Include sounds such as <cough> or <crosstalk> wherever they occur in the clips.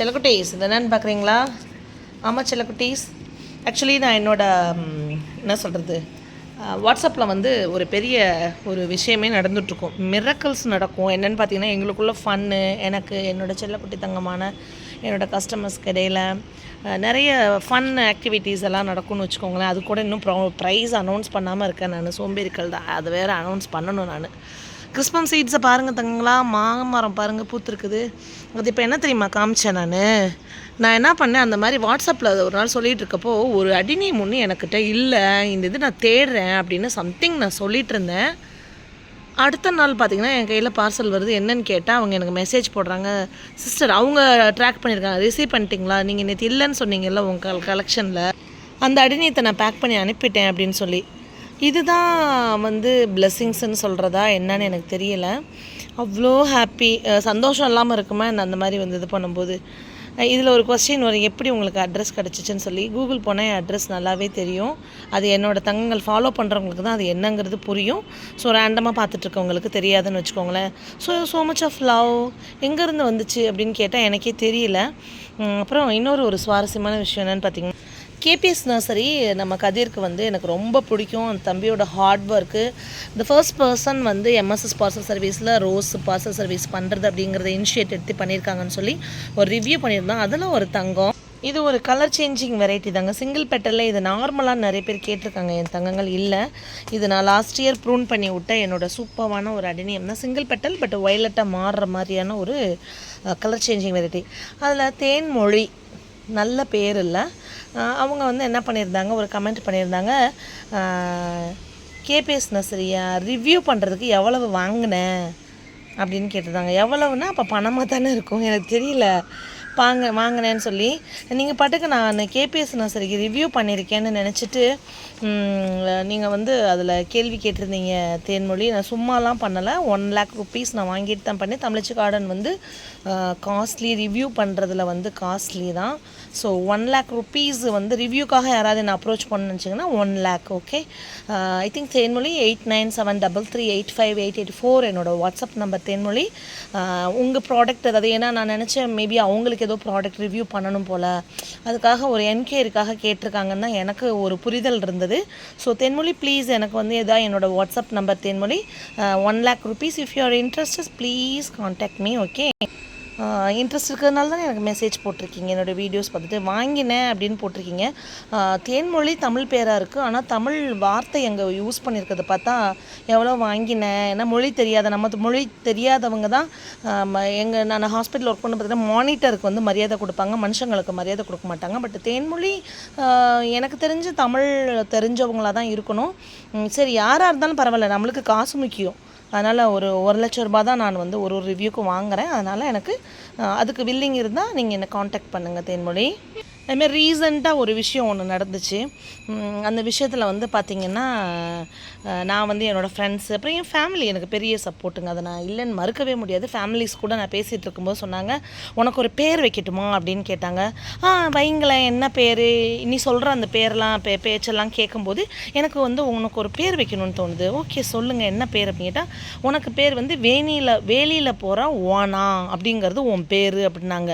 செல்லக்குட்டீஸ் இது என்னன்னு பார்க்குறீங்களா ஆமாம் செல்லக்குட்டீஸ். ஆக்சுவலி நான் என்னோட என்ன சொல்கிறது வாட்ஸ்அப்பில் வந்து ஒரு பெரிய ஒரு விஷயமே நடந்துகிட்ருக்கும் மிரக்கல்ஸ் நடக்கும். என்னென்னு பார்த்தீங்கன்னா எங்களுக்குள்ள ஃபன்னு எனக்கு என்னோட செல்லக்குட்டி தங்கமான என்னோட கஸ்டமர்ஸ்க்கு இடையில் நிறைய ஃபன் ஆக்டிவிட்டீஸ் எல்லாம் நடக்கும்னு வச்சுக்கோங்களேன். அது கூட இன்னும் ப்ரௌ ப்ரைஸ் அனௌன்ஸ் பண்ணாமல் இருக்கேன் நான். சோம்பேறிக்கல் தான். அது வேறு அனௌன்ஸ் பண்ணணும் நான். கிறிஸ்மம் சீட்ஸை பாருங்கள் தங்களா மாமரம் பாருங்கள் பூத்துருக்குது. அது இப்போ என்ன தெரியுமா காமிச்சேன் நான்? நான் என்ன பண்ணேன் அந்த மாதிரி வாட்ஸ்அப்பில் ஒரு நாள் சொல்லிகிட்டு இருக்கப்போ ஒரு அடினி ஒன்று எனக்கிட்ட இல்லை இந்த இது நான் தேடுறேன் அப்படின்னு சம்திங் நான் சொல்லிகிட்டு இருந்தேன். அடுத்த நாள் பார்த்தீங்கன்னா என் கையில் பார்சல் வருது என்னன்னு கேட்டால் அவங்க எனக்கு மெசேஜ் போடுறாங்க. சிஸ்டர் அவங்க ட்ராக் பண்ணியிருக்காங்க ரிசீவ் பண்ணிட்டீங்களா? நீங்கள் நேற்று இல்லைன்னு சொன்னீங்கல்ல உங்கள் கலெக்ஷனில் அந்த அடிநீத்தை நான் பேக் பண்ணி அனுப்பிட்டேன் அப்படின்னு சொல்லி. இதுதான் வந்து பிளெஸ்ஸிங்ஸ்னு சொல்கிறதா என்னன்னு எனக்கு தெரியல. அவ்வளோ ஹாப்பி சந்தோஷம் இல்லாமல் இருக்குமா என்ன அந்த மாதிரி வந்து இது பண்ணும்போது? இதில் ஒரு கொஸ்டின் வரும் எப்படி உங்களுக்கு அட்ரஸ் கிடச்சிச்சின்னு சொல்லி. கூகுள் போனால் என் அட்ரஸ் நல்லாவே தெரியும். அது என்னோடய தங்கங்கள் ஃபாலோ பண்ணுறவங்களுக்கு தான் அது என்னங்கிறது புரியும். ஸோ ரேண்டமாக பார்த்துட்ருக்கவங்களுக்கு தெரியாதுன்னு வச்சுக்கோங்களேன். So so much of love எங்கேருந்து வந்துச்சு அப்படின்னு கேட்டால் எனக்கே தெரியல. அப்புறம் இன்னொரு ஒரு சுவாரஸ்யமான விஷயம் என்னென்னு பார்த்தீங்கன்னா கேபிஎஸ் நர்சரி நம்ம கதிர்க்கு வந்து எனக்கு ரொம்ப பிடிக்கும். அந்த தம்பியோட ஹார்ட் ஒர்க்கு இந்த ஃபர்ஸ்ட் பர்சன் வந்து எம்எஸ்எஸ் பார்சல் சர்வீஸில் ரோஸ் பார்சல் சர்வீஸ் பண்ணுறது அப்படிங்கிறத இனிஷியேட் எடுத்து பண்ணியிருக்காங்கன்னு சொல்லி ஒரு ரிவ்யூ பண்ணியிருந்தோம் அதில் ஒரு தங்கம். இது ஒரு கலர் சேஞ்சிங் வெரைட்டி தாங்க. சிங்கிள் பெட்டலில் இது நார்மலாக நிறைய பேர் கேட்டிருக்காங்க. என் தங்கங்கள் இல்லை. இது நான் லாஸ்ட் இயர் ப்ரூன் பண்ணி விட்ட என்னோட சூப்பரான ஒரு அடினியம் தான். சிங்கிள் பெட்டல் பட் ஒயலட்டாக மாறுற மாதிரியான ஒரு கலர் சேஞ்சிங் வெரைட்டி அதில் தேன்மொழி நல்ல பேர் இல்லை. அவங்க வந்து என்ன பண்ணியிருந்தாங்க? ஒரு கமெண்ட் பண்ணியிருந்தாங்க. கேபிஎஸ் நர்சரியா? ரிவ்யூ பண்ணுறதுக்கு எவ்வளவு வாங்கினேன் அப்படின்னு கேட்டிருந்தாங்க. எவ்வளவுனா அப்போ பணமாக தானே இருக்கும். எனக்கு தெரியல. வாங்க வாங்கினேன்னு சொல்லி. நீங்கள் பாட்டுக்கு நான் கேபிஎஸ் நர்சரிக்கு ரிவ்யூ பண்ணியிருக்கேன்னு நினச்சிட்டு நீங்கள் வந்து அதில் கேள்வி கேட்டிருந்தீங்க தேன்மொழி. நான் சும்மாலாம் பண்ணலை. ஒன் லேக் ருபீஸ் நான் வாங்கிட்டு தான் பண்ணேன். தமிழச்சி கார்டன் வந்து காஸ்ட்லி ரிவ்யூ பண்ணுறதுல வந்து காஸ்ட்லி தான். ஸோ ஒன் லேக் ருபீஸ் வந்து ரிவ்யூக்காக யாராவது என்ன அப்ரோச் பண்ணணும்னு one lakh okay I think Thenmozhi eight nine seven double three eight five eight eight four என்னோட வாட்ஸ்அப் நம்பர் தேன்மொழி. Uh, உங்கள் ப்ராடக்ட் அதாவது ஏன்னா நான் நினச்சேன் மேபி அவங்களுக்கு ஏதோ ப்ராடக்ட் ரிவ்யூ பண்ணணும் போல். அதுக்காக ஒரு என்கொயரிக்காக கேட்டிருக்காங்கன்னு தான் எனக்கு ஒரு புரிதல் இருந்தது. ஸோ தென்மொழி ப்ளீஸ் எனக்கு வந்து எதாவது என்னோட WhatsApp number Thenmozhi. One lakh rupees if you are interested please contact me okay interest இருக்கிறதுனால தான் எனக்கு மெசேஜ் போட்டிருக்கீங்க. என்னோடய வீடியோஸ் பார்த்துட்டு வாங்கினேன் அப்படின்னு போட்டிருக்கீங்க. தேன்மொழி தமிழ் பேராக இருக்குது ஆனால் தமிழ் வார்த்தை எங்கே யூஸ் பண்ணியிருக்கிறத பார்த்தா எவ்வளோ வாங்கினேன். ஏன்னா மொழி தெரியாத நம்ம மொழி தெரியாதவங்க தான் எங்கள் நான் ஹாஸ்பிட்டல் ஒர்க் பண்ண பார்த்தீங்கன்னா மானிட்டருக்கு வந்து மரியாதை கொடுப்பாங்க. மனுஷங்களுக்கு மரியாதை கொடுக்க மாட்டாங்க. பட் தேன்மொழி எனக்கு தெரிஞ்சு தமிழ் தெரிஞ்சவங்களாக தான் இருக்கணும். சரி யாராக இருந்தாலும் பரவாயில்ல. நம்மளுக்கு காசு முக்கியம். அதனால் ஒரு ஒரு லட்ச ரூபாய் தான் நான் வந்து ஒரு ஒரு ரிவ்யூக்கும் வாங்குகிறேன் அதனால் எனக்கு அதுக்கு வில்லிங் இருந்தால் நீங்கள் என்னை காண்டாக்ட் பண்ணுங்கள் தேன்மொழி. அதுமாதிரி ரீசண்டாக ஒரு விஷயம் ஒன்று நடந்துச்சு. அந்த விஷயத்தில் வந்து பார்த்திங்கன்னா நான் வந்து என்னோடய ஃப்ரெண்ட்ஸ் அப்புறம் என் ஃபேமிலி எனக்கு பெரிய சப்போர்ட்டுங்க அதை நான் இல்லைன்னு மறுக்கவே முடியாது. ஃபேமிலிஸ் கூட நான் பேசிகிட்டு இருக்கும்போது சொன்னாங்க உனக்கு ஒரு பேர் வைக்கட்டுமா? அப்படின்னு கேட்டாங்க. ஆ வைங்களேன் என்ன பேர்? நீ சொல்கிற அந்த பேர்லாம் பே பேச்செல்லாம் கேட்கும்போது எனக்கு வந்து உனக்கு ஒரு பேர் வைக்கணும்னு தோணுது. ஓகே சொல்லுங்கள் என்ன பேர் அப்படின்னு கேட்டால் உனக்கு பேர் வந்து வேணியில் வேலியில் போகிற ஓனா அப்படிங்கிறது உன் பேர் அப்படின்னாங்க.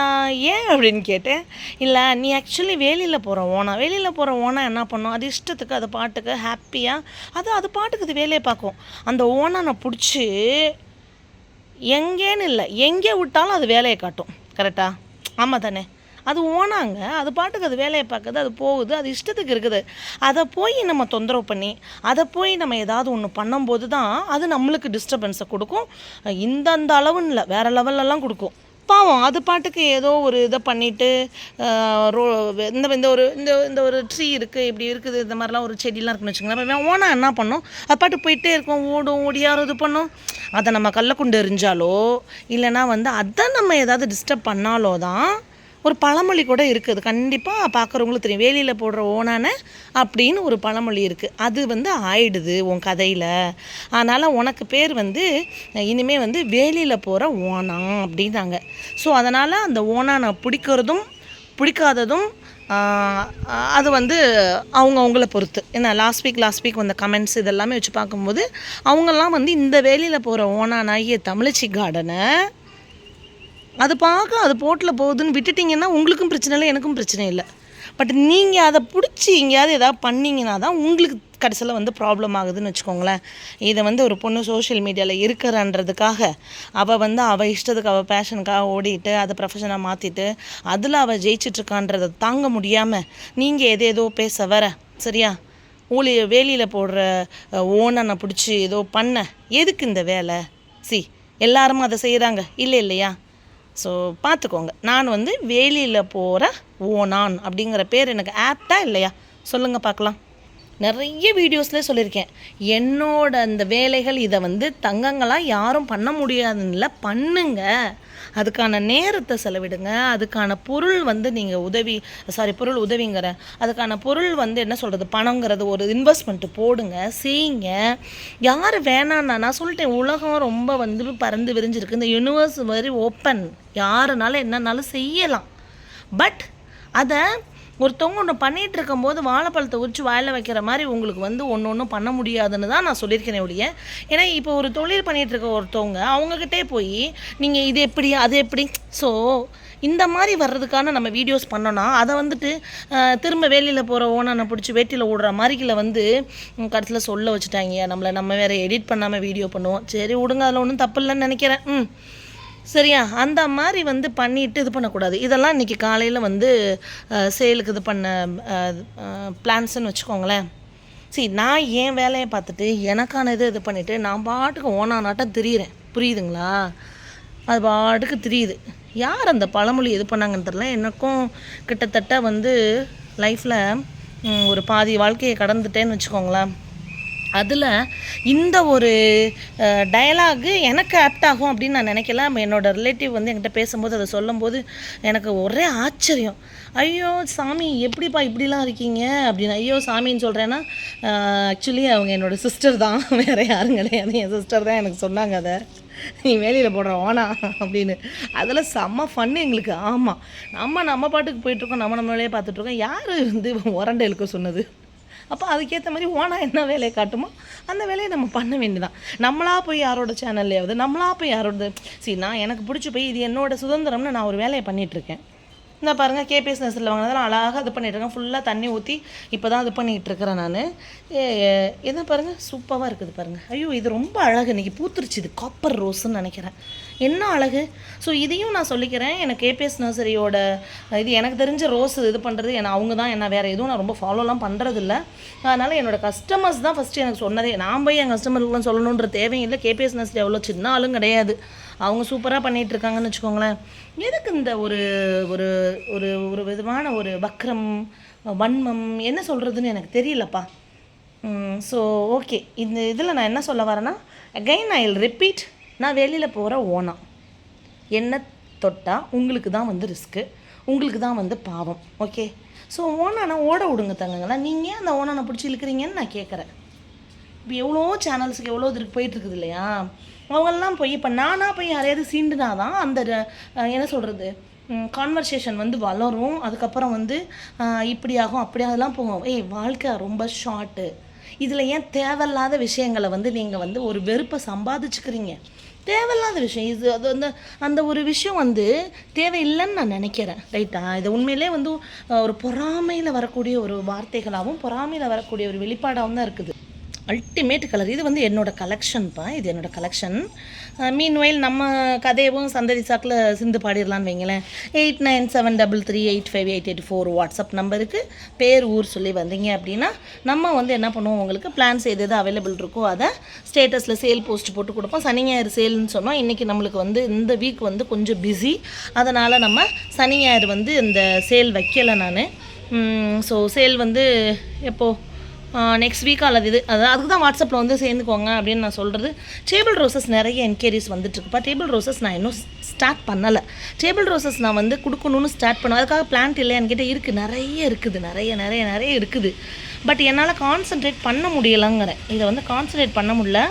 நான் ஏன் அப்படின்னு கேட்டேன். இல்லை நீ ஆக்சுவலி வேலியில் போகிற ஓனா. வேலியில் போகிற ஓனா என்ன பண்ணும்? அது இஷ்டத்துக்கு அது பாட்டுக்கு ஹாப்பியாக அது அது பாட்டுக்கு அது வேலையை பார்க்கும். அந்த ஓனானை பிடிச்சி எங்கேன்னு இல்லை எங்கே விட்டாலும் அது வேலையை காட்டும். கரெக்டாக ஆமாம் தானே? அது ஓனாங்க அது பாட்டுக்கு அது வேலையை பார்க்குது அது போகுது அது இஷ்டத்துக்கு இருக்குது. அதை போய் நம்ம தொந்தரவு பண்ணி அதை போய் நம்ம ஏதாவது ஒன்று பண்ணும்போது தான் அது நம்மளுக்கு டிஸ்டர்பன்ஸை கொடுக்கும். இந்தந்த அளவுன்னு இல்லை வேறு லெவல்லலாம் கொடுக்கும். பாவம் அது பாட்டுக்கு ஏதோ ஒரு இதை பண்ணிட்டு ரோ இந்த இந்த ஒரு இந்த இந்த ஒரு ட்ரீ இருக்குது இப்படி இருக்குது இந்த மாதிரிலாம் ஒரு செடிலாம் இருக்குன்னு வச்சுக்கோங்களேன். ஓனா என்ன பண்ணும்? அது பாட்டு போயிட்டே இருக்கும். ஓடும் ஓடியாரும் இது பண்ணும். அதை நம்ம கள்ளக்குண்டு எரிஞ்சாலோ இல்லைன்னா வந்து அதை நம்ம ஏதாவது டிஸ்டர்ப் பண்ணாலோ தான் ஒரு பழமொழி கூட இருக்குது கண்டிப்பாக பார்க்குறவங்களுக்கு தெரியும். வேலியில் போடுற ஓனான அப்படின்னு ஒரு பழமொழி இருக்குது அது வந்து ஆயிடுது உன் கதையில். அதனால் உனக்கு பேர் வந்து இனிமேல் வந்து வேலியில் போகிற ஓனா அப்படின்னாங்க ஸோ அதனால் அந்த ஓனானை பிடிக்கிறதும் பிடிக்காததும் அது வந்து அவங்க அவங்கள பொறுத்து. ஏன்னா லாஸ்ட் வீக் லாஸ்ட் வீக் வந்த கமெண்ட்ஸ் இதெல்லாமே வச்சு பார்க்கும்போது அவங்கெல்லாம் வந்து இந்த வேலியில் போகிற ஓனானாகிய தமிழச்சி கார்டனை அது பார்க்க அது போட்டில் போகுதுன்னு விட்டுட்டிங்கன்னா உங்களுக்கும் பிரச்சனை இல்லை எனக்கும் பிரச்சனை இல்லை. பட் நீங்கள் அதை பிடிச்சி எங்கேயாவது ஏதாவது பண்ணீங்கன்னா தான் உங்களுக்கு கடைசியில் வந்து ப்ராப்ளம் ஆகுதுன்னு வச்சுக்கோங்களேன். இதை வந்து ஒரு பொண்ணு சோஷியல் மீடியாவில் இருக்கிறன்றதுக்காக அவள் வந்து அவள் இஷ்டத்துக்கு அவள் பேஷனுக்காக ஓடிட்டு அதை ப்ரொஃபஷனாக மாற்றிட்டு அதில் அவள் ஜெயிச்சிட்ருக்கான்றதை தாங்க முடியாமல் நீங்கள் எது ஏதோ பேச வர சரியா? ஊழி வேலியில் போடுற ஓனனை பிடிச்சி ஏதோ பண்ண எதுக்கு இந்த வேலை? சி எல்லாரும் அதை செய்கிறாங்க இல்லை இல்லையா? ஸோ பார்த்துக்கோங்க நான் வந்து வேலியில் போகிற ஓனான் அப்படிங்கிற பேர் எனக்கு ஆப்டா இல்லையா? சொல்லுங்கள் பார்க்கலாம். நிறைய வீடியோஸ்லேயே சொல்லியிருக்கேன். என்னோட அந்த வேலைகள் இதை வந்து தங்கங்களாக யாரும் பண்ண முடியாதுன்னு இல்லை பண்ணுங்க. அதுக்கான நேரத்தை செலவிடுங்க. அதுக்கான பொருள் வந்து நீங்கள் உதவி சாரி பொருள் உதவிங்கிற அதுக்கான பொருள் வந்து என்ன சொல்கிறது பணங்கிறது ஒரு இன்வெஸ்ட்மெண்ட்டு போடுங்க செய்யுங்க. யார் வேணான்னா நான் சொல்லிட்டேன் உலகம் ரொம்ப வந்து பறந்து விரிஞ்சிருக்கு. இந்த யூனிவர்ஸ் வெரி ஓப்பன் யாருனாலும் என்னன்னாலும் செய்யலாம். பட் அதை ஒருத்தவங்க ஒன்று பண்ணிகிட்டு இருக்கும்போது வாழைப்பழத்தை உரிச்சு வாயில் வைக்கிற மாதிரி உங்களுக்கு வந்து ஒன்று ஒன்றும் பண்ண முடியாதுன்னு தான் நான் சொல்லியிருக்கேனே ஒழிய. ஏன்னா இப்போ ஒரு தொழில் பண்ணிகிட்டு இருக்க ஒருத்தவங்க அவங்கக்கிட்டே போய் நீங்கள் இது எப்படி அது எப்படி? ஸோ இந்த மாதிரி வர்றதுக்கான நம்ம வீடியோஸ் பண்ணோன்னா அதை வந்துட்டு திரும்ப வேலையில் போகிற ஓனனை பிடிச்சி வேட்டியில் ஓடுற மாதிரிக்கில் வந்து கடைசியில் சொல்ல வச்சுட்டாங்க. நம்மளை நம்ம வேறு எடிட் பண்ணாமல் வீடியோ பண்ணுவோம். சரி விடுங்க அதில் ஒன்றும் தப்பு இல்லைன்னு நினைக்கிறேன். ம் சரியா? அந்த மாதிரி வந்து பண்ணிட்டு இது பண்ணக்கூடாது. இதெல்லாம் இன்றைக்கி காலையில் வந்து சேலுக்கு இது பண்ண பிளான்ஸ்ன்னு வச்சுக்கோங்களேன். சரி நான் என் வேலையை பார்த்துட்டு எனக்கான இது இது பண்ணிவிட்டு நான் பாட்டுக்கு ஓனா தெரியிறேன் திரியிறேன். புரியுதுங்களா? அது பாட்டுக்கு தெரியுது. யார் அந்த பழமொழி இது பண்ணாங்கன்னு தெரில எனக்கும் கிட்டத்தட்ட வந்து லைஃப்பில் ஒரு பாதி வாழ்க்கையை கடந்துட்டேன்னு வச்சுக்கோங்களேன். அதில் இந்த ஒரு டயலாகு எனக்கு ஆப்ட் ஆகும் அப்படின்னு நான் நினைக்கல. என்னோடய என்னோட ரிலேட்டிவ் வந்து என்கிட்ட பேசும்போது அதை சொல்லும்போது எனக்கு ஒரே ஆச்சரியம். ஐயோ சாமி எப்படிப்பா இப்படிலாம் இருக்கீங்க? அப்படின்னு ஐயோ சாமின்னு சொல்கிறேன்னா ஆக்சுவலி அவங்க என்னோட சிஸ்டர் தான். <laughs> வேறு யாரும் கிடையாது. என் சிஸ்டர் தான் எனக்கு சொன்னாங்க அதை. நீ வேலையில் போடுற ஓனா அப்படின்னு. அதில் செம்ம ஃபன்னு எங்களுக்கு. ஆமாம் நம்ம நம்ம பாட்டுக்கு போயிட்டுருக்கோம் நம்ம நம்ம வேலையை பார்த்துட்ருக்கோம் யார் வந்து உரண்டை இழுக்க சொன்னது? அப்போ அதுக்கேற்ற மாதிரி ஓனா என்ன வேலையை காட்டுமோ அந்த வேலையை நம்ம பண்ண வேண்டியதான் நம்மளா போய் யாரோட சேனல்லையாவது நம்மளாக போய் யாரோட சரி நான் எனக்கு பிடிச்சி போய் இது என்னோட சுதந்திரம்னு நான் ஒரு வேலையை பண்ணிகிட்ருக்கேன் இந்த பாருங்கள் கேபிஎஸ் நர்சரில் வாங்கினதெல்லாம் அழகாக இது பண்ணிட்டு இருக்கேன் ஃபுல்லாக தண்ணி ஊற்றி இப்போ தான் இது பண்ணிகிட்டு இருக்கிறேன் நான். என்ன பாருங்கள் சூப்பராக இருக்குது பாருங்கள் ஐயோ இது ரொம்ப அழகு. இன்றைக்கி பூத்துருச்சு இது. காப்பர் ரோஸ்ன்னு நினைக்கிறேன். என்ன அழகு? ஸோ இதையும் நான் சொல்லிக்கிறேன். எனக்கு கேபிஎஸ் நர்சரியோட இது எனக்கு தெரிஞ்ச ரோஸ் இது பண்ணுறது ஏன்னா அவங்க தான் என்ன வேறு எதுவும் நான் ரொம்ப ஃபாலோலாம் பண்ணுறதில்ல அதனால் என்னோட கஸ்டமர்ஸ் தான் ஃபஸ்ட்டு எனக்கு சொன்னதே. நான் போய் என் கஸ்டமருக்குலாம் சொல்லணுன்ற தேவையில்லை கேபிஎஸ் நர்சரி அவ்வளோ சின்ன ஆளும் கிடையாது. அவங்க சூப்பராக பண்ணிகிட்டு இருக்காங்கன்னு வச்சுக்கோங்களேன். எதுக்கு இந்த ஒரு ஒரு ஒரு ஒரு விதமான ஒரு வக்ரம் வன்மம் என்ன சொல்கிறதுன்னு எனக்கு தெரியலப்பா. ஸோ ஓகே இந்த இதில் நான் என்ன சொல்ல வரேன்னா அகைன் ஐ ரிப்பீட் நான் வெளியில் போகிற ஓனா. என்ன தொட்டால் உங்களுக்கு தான் வந்து ரிஸ்க்கு உங்களுக்கு தான் வந்து பாவம். ஓகே ஸோ ஓனானா ஓட விடுங்க தங்கங்களா. நீங்கள் ஏன் அந்த ஓனானை பிடிச்சி இழுக்கிறீங்கன்னு நான் கேட்குறேன் இப்போ எவ்வளோ சேனல்ஸுக்கு எவ்வளோ இதுக்கு போயிட்டுருக்குது இல்லையா? அவங்கெல்லாம் போய் இப்போ நானாக போய் யாரையாவது சீண்டுனா தான் அந்த என்ன சொல்கிறது கான்வர்சேஷன் வந்து வளரும். அதுக்கப்புறம் வந்து இப்படி ஆகும் அப்படி அதெல்லாம் போகும். ஏய் வாழ்க்கை ரொம்ப ஷார்ட்டு இதில் ஏன் தேவையில்லாத விஷயங்களை வந்து நீங்கள் வந்து ஒரு வெறுப்பை சம்பாதிச்சுக்கிறீங்க? தேவையில்லாத விஷயம். இது அது வந்து அந்த ஒரு விஷயம் வந்து தேவையில்லைன்னு நான் நினைக்கிறேன். ரைட்டா? இது உண்மையிலே வந்து ஒரு பொறாமையில் வரக்கூடிய ஒரு வார்த்தைகளாகவும் பொறாமையில் வரக்கூடிய ஒரு வெளிப்பாடாகவும் தான் இருக்குது. அல்டிமேட் கலர் இது வந்து என்னோடய கலெக்ஷன்ப்பா இது என்னோடய கலெக்ஷன் மீன் வயல் நம்ம கதையவும் சந்ததி சாக்கில் சிந்து பாடிடலான்னு வைங்களேன். Eight nine seven double three eight five eight eight four WhatsApp நம்பருக்கு பேர் ஊர் சொல்லி வந்தீங்க அப்படின்னா நம்ம வந்து என்ன பண்ணுவோம்? உங்களுக்கு பிளான்ஸ் எது எது அவைலபிள் இருக்கோ அதை ஸ்டேட்டஸில் சேல் போஸ்ட் போட்டு கொடுப்போம். சனி ஞாயிறு சேல்னு சொன்னோம். இன்றைக்கி நம்மளுக்கு வந்து இந்த வீக் வந்து கொஞ்சம் பிஸி அதனால் நம்ம சனி ஞாயிறு வந்து இந்த சேல் வைக்கலை நான். ஸோ சேல் வந்து எப்போது நெக்ஸ்ட் வீக் அல்லது இது அதாவது அதுக்கு தான் வாட்ஸ்அப்பில் வந்து சேர்ந்துக்கோங்க அப்படின்னு நான் சொல்கிறது டேபிள் ரோசஸ் நிறைய என்கொயரிஸ் வந்துட்டுருக்குப்பா டேபிள் ரோசஸ் நான் இன்னும் ஸ்டார்ட் பண்ணலை. டேபிள் ரோசஸ் நான் வந்து கொடுக்கணும்னு ஸ்டார்ட் பண்ணுவேன் அதுக்காக பிளான்ட் இல்லை என்கிட்ட இருக்குது நிறைய இருக்குது. நிறைய நிறைய நிறைய இருக்குது. பட் என்னால் கான்சென்ட்ரேட் பண்ண முடியலைங்கிறேன். இதை வந்து கான்சென்ட்ரேட் பண்ண முடியல.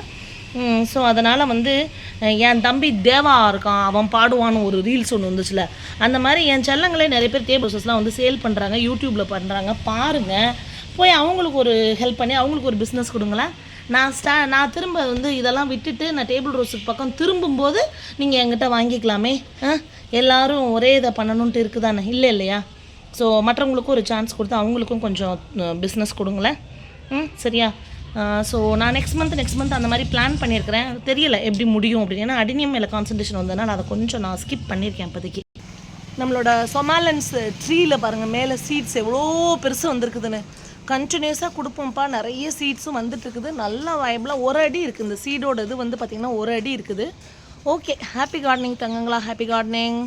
ஸோ அதனால் வந்து என் தம்பி தேவா இருக்கான். அவன் பாடுவான்னு ஒரு ரீல்ஸ் ஒன்று வந்துச்சுல. அந்த மாதிரி என் செல்லங்களே நிறைய பேர் டேபிள் ரோசஸ்லாம் வந்து சேல் பண்ணுறாங்க யூடியூப்பில் பண்ணுறாங்க பாருங்கள் போய் அவங்களுக்கு ஒரு ஹெல்ப் பண்ணி அவங்களுக்கு ஒரு பிஸ்னஸ் கொடுங்களேன். நான் ஸ்டா நான் திரும்ப வந்து இதெல்லாம் விட்டுட்டு நான் டேபிள் ரோஸுக்கு பக்கம் திரும்பும்போது நீங்கள் என்கிட்ட வாங்கிக்கலாமே ஆ? ஒரே இதை பண்ணணுன்ட்டு இருக்குதானே? இல்லை இல்லையா? ஸோ மற்றவங்களுக்கும் ஒரு சான்ஸ் கொடுத்து அவங்களுக்கும் கொஞ்சம் பிஸ்னஸ் கொடுங்களேன். ம் சரியா? ஸோ நான் நெக்ஸ்ட் மந்த் நெக்ஸ்ட் மந்த் அந்த மாதிரி பிளான் பண்ணியிருக்கிறேன். தெரியல எப்படி முடியும் அப்படின்னு. ஏன்னா அடினியம் மேலே கான்சன்ட்ரேஷன் வந்ததுனால அதை கொஞ்சம் நான் ஸ்கிப் பண்ணியிருக்கேன் இப்போதைக்கு. நம்மளோட சொமாலன்ஸ் ட்ரீயில் பாருங்கள் மேலே சீட்ஸ் எவ்வளோ பெருசு வந்திருக்குதுன்னு. கண்டினியூஸாக கொடுப்போம்ப்பா. நிறைய சீட்ஸும் வந்துட்டு இருக்குது நல்ல வயபிளாக ஒரு அடி இருக்குது இந்த சீடோட இது வந்து பார்த்திங்கன்னா ஒரு அடி இருக்குது. Okay happy gardening தங்கங்களா? Happy gardening